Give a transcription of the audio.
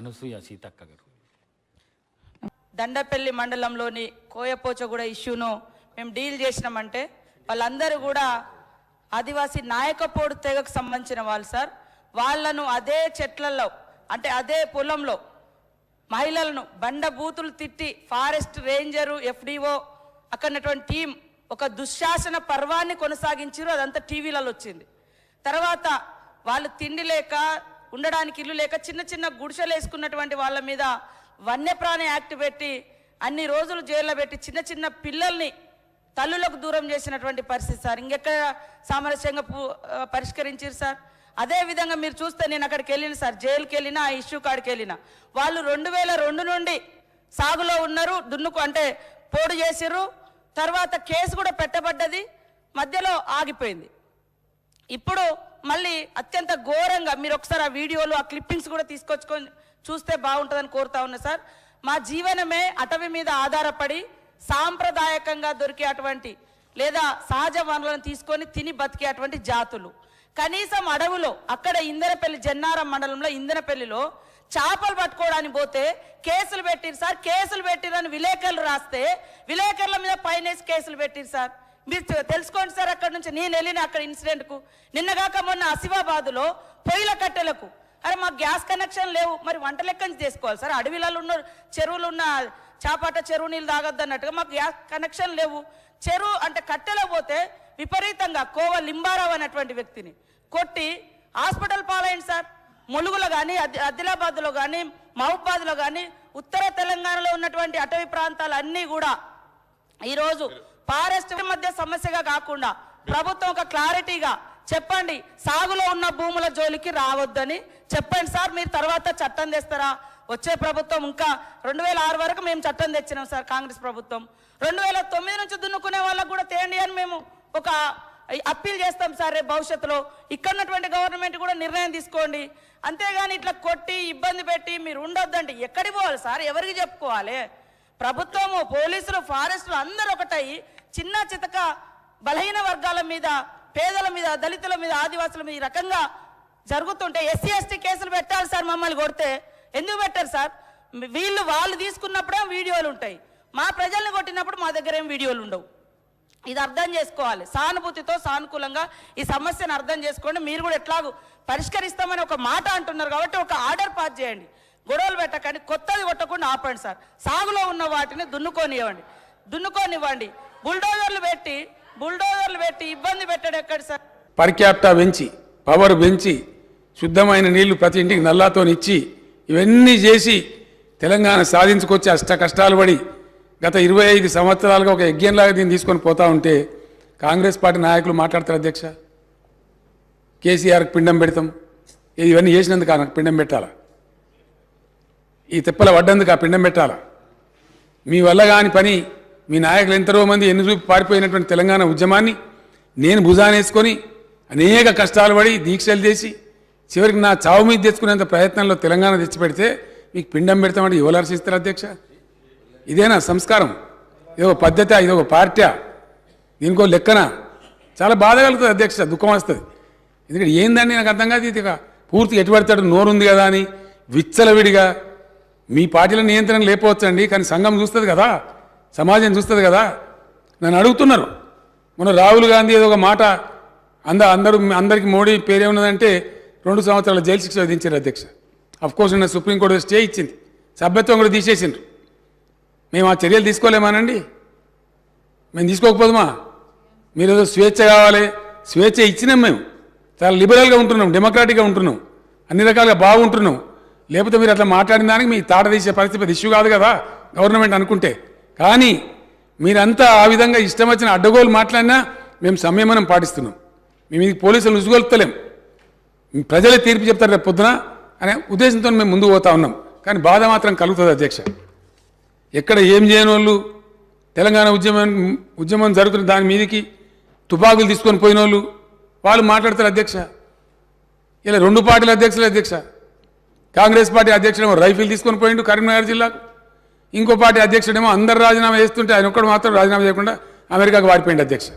అనసూయ సీతక్క గారు. దండపల్లి మండలంలోని కోయపోచగూడ ఇష్యూను మేము డీల్ చేసినామంటే వాళ్ళందరూ కూడా ఆదివాసీ నాయకపోడు తెగకు సంబంధించిన వాళ్ళు సార్. వాళ్ళను అదే చెట్లలో అంటే అదే పొలంలో మహిళలను బండ బూతులు తిట్టి ఫారెస్ట్ రేంజరు ఎఫ్డిఓ అక్కడ టీం ఒక దుశ్శాసన పర్వాన్ని కొనసాగించారు అదంతా టీవీలలో వచ్చింది. తర్వాత వాళ్ళు తిండి లేక ఉండడానికి ఇల్లు లేక చిన్న చిన్న గుడిసెలు వేసుకున్నటువంటి వాళ్ళ మీద వన్యప్రాణి యాక్ట్ పెట్టి అన్ని రోజులు జైల్లో పెట్టి చిన్న చిన్న పిల్లల్ని తల్లులకు దూరం చేసినటువంటి పరిస్థితి సార్. ఇంకెక్కడ సామరస్యంగా పరిష్కరించారు సార్? అదే విధంగా మీరు చూస్తే నేను అక్కడికి వెళ్ళిన సార్ జైలుకి వెళ్ళిన ఆ ఇష్యూ కాడికి వెళ్ళిన వాళ్ళు రెండు వేల రెండు నుండి సాగులో ఉన్నారు దున్నుకు అంటే పోడు చేసిర్రు తర్వాత కేసు కూడా పెట్టబడ్డది మధ్యలో ఆగిపోయింది. ఇప్పుడు మళ్ళీ అత్యంత ఘోరంగా మీరు ఒకసారి ఆ వీడియోలు ఆ క్లిప్పింగ్స్ కూడా తీసుకొచ్చుకొని చూస్తే బాగుంటుందని కోరుతా ఉన్నా సార్. మా జీవనమే అటవీ మీద ఆధారపడి సాంప్రదాయకంగా దొరికే అటువంటి లేదా సహజ వనరులను తీసుకొని తిని బతికే అటువంటి జాతులు. కనీసం అడవులో అక్కడ ఇందనపల్లి జన్నారం మండలంలో ఇందనపల్లిలో చేపలు పట్టుకోవడానికి పోతే కేసులు పెట్టిరు సార్ కేసులు పెట్టిరని విలేకరులు రాస్తే విలేకరుల మీద పైనేసి కేసులు పెట్టిరు సార్. మీరు తెలుసుకోండి సార్ అక్కడ నుంచి నేను వెళ్ళిన అక్కడ ఇన్సిడెంట్కు నిన్నగాక మొన్న ఆసిఫాబాదులో పొయ్యిల కట్టెలకు. అరే మాకు గ్యాస్ కనెక్షన్ లేవు. మరి వంట లెక్క నుంచి చేసుకోవాలి సార్. అడవిలలో ఉన్న చెరువులు ఉన్న చాపాట చెరువు నీళ్ళు తాగొద్దు అన్నట్టుగా మాకు గ్యాస్ కనెక్షన్ లేవు. చెరువు అంటే కట్టెలో పోతే విపరీతంగా కోవ లింబారావు అనేటువంటి వ్యక్తిని కొట్టి హాస్పిటల్ పాలైంది సార్. ములుగులో కానీ ఆదిలాబాద్లో కానీ మహబాద్లో కానీ ఉత్తర తెలంగాణలో ఉన్నటువంటి అటవీ ప్రాంతాలు అన్నీ కూడా ఈరోజు ఫారెస్ట్ మధ్య సమస్యగా కాకుండా ప్రభుత్వం ఒక క్లారిటీగా చెప్పండి సాగులో ఉన్న భూముల జోలికి రావద్దని చెప్పండి సార్ మీరు తర్వాత చట్టం తెస్తారా? వచ్చే ప్రభుత్వం ఇంకా రెండు వేల ఆరు వరకు మేము చట్టం తెచ్చినాం సార్ కాంగ్రెస్ ప్రభుత్వం. రెండు వేల తొమ్మిది నుంచి దున్నుకునే వాళ్ళకు కూడా తేండి అని మేము ఒక అప్పీల్ చేస్తాం సార్ రేపు భవిష్యత్తులో. ఇక్కడ ఉన్నటువంటి గవర్నమెంట్ కూడా నిర్ణయం తీసుకోండి. అంతేగాని ఇట్లా కొట్టి ఇబ్బంది పెట్టి మీరు ఉండొద్దంటే ఎక్కడికి పోవాలి సార్? ఎవరికి చెప్పుకోవాలి? ప్రభుత్వము పోలీసులు ఫారెస్టులు అందరూ ఒకటై చిన్న చితక బలహీన వర్గాల మీద పేదల మీద దళితుల మీద ఆదివాసుల మీద ఈ రకంగా జరుగుతుంటే ఎస్సీ ఎస్టీ కేసులు పెట్టాలి సార్ మమ్మల్ని కొడితే. ఎందుకు పెట్టారు సార్? వీళ్ళు వాళ్ళు తీసుకున్నప్పుడే వీడియోలు ఉంటాయి. మా ప్రజల్ని కొట్టినప్పుడు మా దగ్గర ఏం వీడియోలు ఉండవు. ఇది అర్థం చేసుకోవాలి. సానుభూతితో సానుకూలంగా ఈ సమస్యను అర్థం చేసుకోండి. మీరు కూడా ఎట్లాగూ పరిష్కరిస్తామని ఒక మాట అంటున్నారు కాబట్టి ఒక ఆర్డర్ పాస్ చేయండి. గొడవలు పెట్టకండి. కొత్తది కొట్టకుండా ఆపండి సార్. సాగులో ఉన్న వాటిని దున్నుకోనివ్వండి. దున్నుకోనివ్వండి. బుల్డోజర్లు పెట్టి బుల్డోజర్లు పెట్టి ఇబ్బంది పెట్టడం ఎక్కడ సార్? పర్ క్యాపిటా పెంచి పవర్ పెంచి శుద్ధమైన నీళ్ళు ప్రతి ఇంటికి నల్లాతోనిచ్చి ఇవన్నీ చేసి తెలంగాణ సాధించుకొచ్చి అష్ట కష్టాలు పడి గత ఇరవై ఐదు సంవత్సరాలుగా ఒక యజ్ఞంలాగా దీన్ని తీసుకొని పోతా ఉంటే కాంగ్రెస్ పార్టీ నాయకులు మాట్లాడతారు అధ్యక్ష. కేసీఆర్కి పిండం పెడతాం. ఇవన్నీ చేసినందుకు నాకు పిండం పెట్టాలా? ఈ తిప్పల పడ్డందుకు ఆ పిండం పెట్టాలా? మీ వల్ల కాని పని మీ నాయకులు ఎంతరో మంది ఎన్ని చూపి పారిపోయినటువంటి తెలంగాణ ఉద్యమాన్ని నేను భుజానేసుకొని అనేక కష్టాలు పడి దీక్షలు చేసి చివరికి నా చావు మీద తెచ్చుకునేంత ప్రయత్నంలో తెలంగాణ తెచ్చిపెడితే మీకు పిండం పెడతామంటే ఎవరు హర్షిస్తారు అధ్యక్ష? ఇదేనా సంస్కారం? ఇదొక పద్ధతి ఇదొక పార్టీ దీనికో లెక్కన? చాలా బాధ కలుగుతుంది అధ్యక్ష దుఃఖం వస్తుంది. ఎందుకంటే ఏందండి నాకు అర్థం కాదు ఇది పూర్తి పూర్తిగా ఎటు పడతాడు నోరుంది కదా అని విచ్చలవిడిగా మీ పార్టీల నియంత్రణ లేపవచ్చండి కానీ సంఘం చూస్తుంది కదా? సమాజం చూస్తుంది కదా? నన్ను అడుగుతున్నారు. మన రాహుల్ గాంధీ ఏదో ఒక మాట అంద అందరూ అందరికి మోడీ పేరేమున్నదంటే రెండు సంవత్సరాల జైలు శిక్ష విధించారు అధ్యక్ష. అఫ్కోర్స్ నేను నిన్న సుప్రీంకోర్టు స్టే ఇచ్చింది. సభ్యత్వం కూడా తీసేసిండ్రు. మేము ఆ చర్యలు తీసుకోలేమానండి? మేము తీసుకోకపోదుమా? మీరు ఏదో స్వేచ్ఛ కావాలి. స్వేచ్ఛ ఇచ్చినాం మేము. చాలా లిబరల్గా ఉంటున్నాం డెమోక్రాటిక్గా ఉంటున్నాం. అన్ని రకాలుగా బాగుంటున్నాం. లేకపోతే మీరు అట్లా మాట్లాడిన దానికి మీ తాట తీసే పరిస్థితి ఇష్యూ కాదు కదా? గవర్నమెంట్ అనుకుంటే. కానీ మీరంతా ఆ విధంగా ఇష్టం వచ్చిన అడ్డగోలు మాట్లాడినా మేము సంయమనం పాటిస్తున్నాం. మేము ఇది పోలీసులు ఉసుగొలుపుతలేం. ప్రజలే తీర్పు చెప్తారు రేపు పొద్దున అనే ఉద్దేశంతో మేము ముందుకు పోతా ఉన్నాం. కానీ బాధ మాత్రం కలుగుతుంది అధ్యక్ష. ఎక్కడ ఏం చేయని వాళ్ళు తెలంగాణ ఉద్యమం ఉద్యమం జరుగుతున్న దాని మీదకి తుపాకులు తీసుకొని పోయిన వాళ్ళు వాళ్ళు మాట్లాడతారు అధ్యక్ష. ఇలా రెండు పార్టీల అధ్యక్షులు అధ్యక్ష. కాంగ్రెస్ పార్టీ అధ్యక్షుడు రైఫిల్ తీసుకొని పోయిండు కరీంనగర్ జిల్లాకు. ఇంకో పార్టీ అధ్యక్షుడేమో అందరు రాజీనామా చేస్తుంటే ఆయన ఒక్కడు మాత్రం రాజీనామా చేయకుండా అమెరికాకు వారిపోయింది అధ్యక్ష.